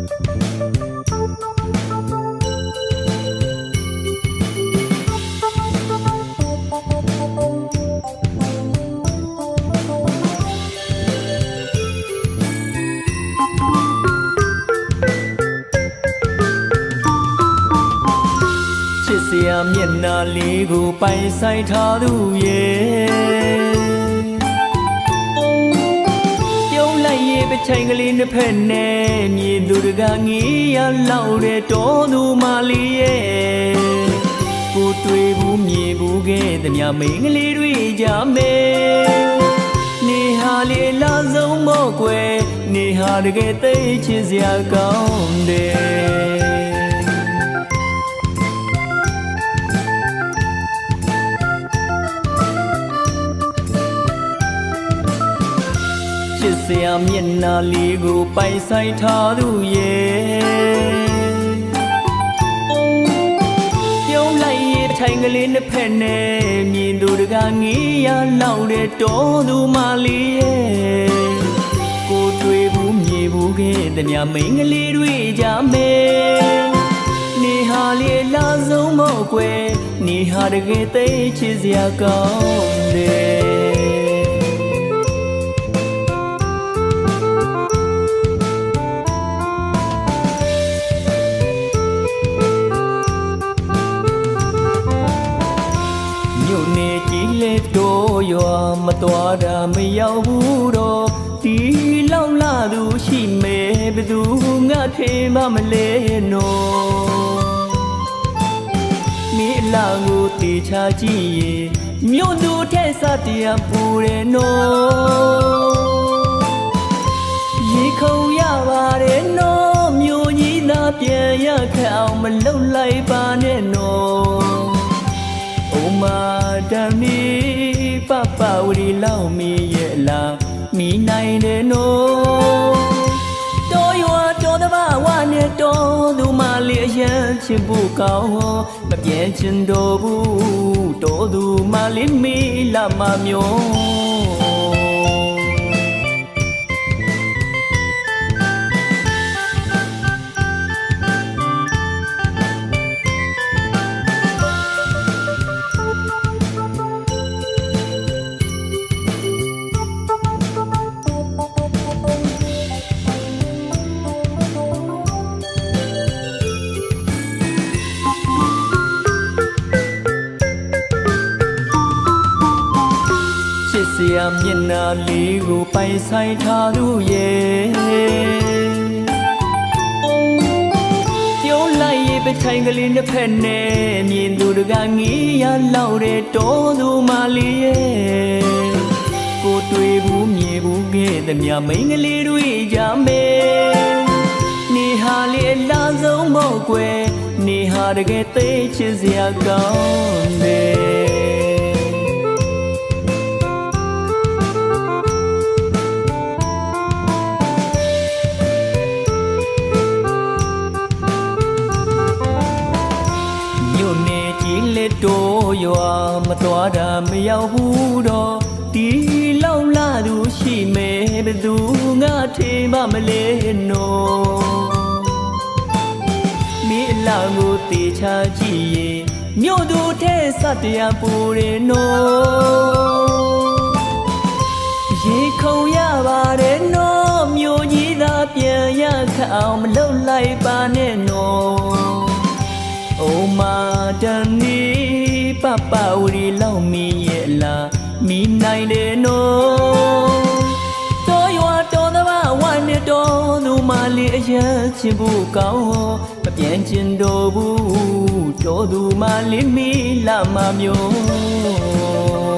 ချစ်စရာမျက်နှာလေးကိုပိုင်ဆိုင်ထားသူရဲ့ ချိုင်ကလေးနှစ်ဖက်နဲ့မြည်သူတကာငီးရလောက်တဲ့တော်သူမလေးရဲ့ကိုတွေ့ဘူးမြည်ဘူးခဲ့သမျှမိန်းကလေးတွေကြမယ်နေဟာလေလာဆုံးမော့ကွယ်နေဟာတကယ်သိချစ်စရာကောင်းတယ် ရာမျက်နှာလေးကိုပိုင်ဆိုင်ထားသူရဲ့ပြုံးလိုက်ရဲ့ထိုင်ကလေးနှစ်ဖက်နဲ့မြင်သူတကာငီးရလောက်တဲ့တော်သူမလေးရဲ့ကိုတွေ့ဘူးမြည်ဘူးခဲ့တဲ့မြမိန်ကလေးတွေကြမယ်နေဟာလေလာဆုံးမော့ကွယ်နေဟာတကယ်သိချစ်စရာကောင်းတယ် မြို့နေကြီးလေတော့ရွာမတော်တာမရောက်ဘူးတော့ဒီလောက်လာသူရှိမေဘယ်သူငါထေမမလဲနော်မိအလာကိုတေချာကြည့်ရင်မြို့သူထဲစတရားပူတယ်နော်ရေခုံရပါတယ်နော်မြို့ကြီးသားပြန်ရခက်အောင်မလုံလိုက်ပါနဲ့နော်။အိုမာ တမီပပဝရီလောက်မီရဲ့လားမိနိုင်တယ်နော်။တော်ရွာတော်တဘာဝနဲ့တော်သူမလေးအရန်ချစ်ဖို့ကောင်းမပြင်းချင်တော့ဘူးတော်သူမလေးမီလာမမျိုး ရာမျက်နှာလေးကိုပိုင်ဆိုင်ထားသူရဲ့ပြုံးလိုက်ရဲ့ပထိုင်ကလေးနှစ်ဖက်နဲ့မြင်သူတကာငီးရလောက်တဲ့တော်သူမလေးရဲ့ကိုတွေ့ဘူးမြင်ဘူးခဲ့သမျှမိန်းကလေးတွေကြမယ်နေဟာလေအလားဆုံးမော့ကွယ်နေဟာတကယ်သိချစ်စရာကောင်းတယ် တော်ရွာမတော်တာမရောက်ဘူးတော့ဒီလောက်လာသူရှိမယ်ဘယ်သူငါထေမမလဲနော်မိအလာကိုတေချာကြည့်ရင်မြို့သူထဲစတရားပူတယ်နော်ရေခုံရပါတယ်နော်မြို့ကြီးသာပြန်ရခက်အောင်မလုပ်လိုက်ပါနဲ့နော်အိုမာတန်နီ ပပဝရီလောက်မီရဲ့လားမိနိုင်တယ်နော်တော်ရွာတော်သဘာဝနဲ့တော်သူမလေးအရန်ချင်ဖို့ကောင်းမပြန်ချင်တော့ဘူးတော်သူမလေးမိလာမမျိုး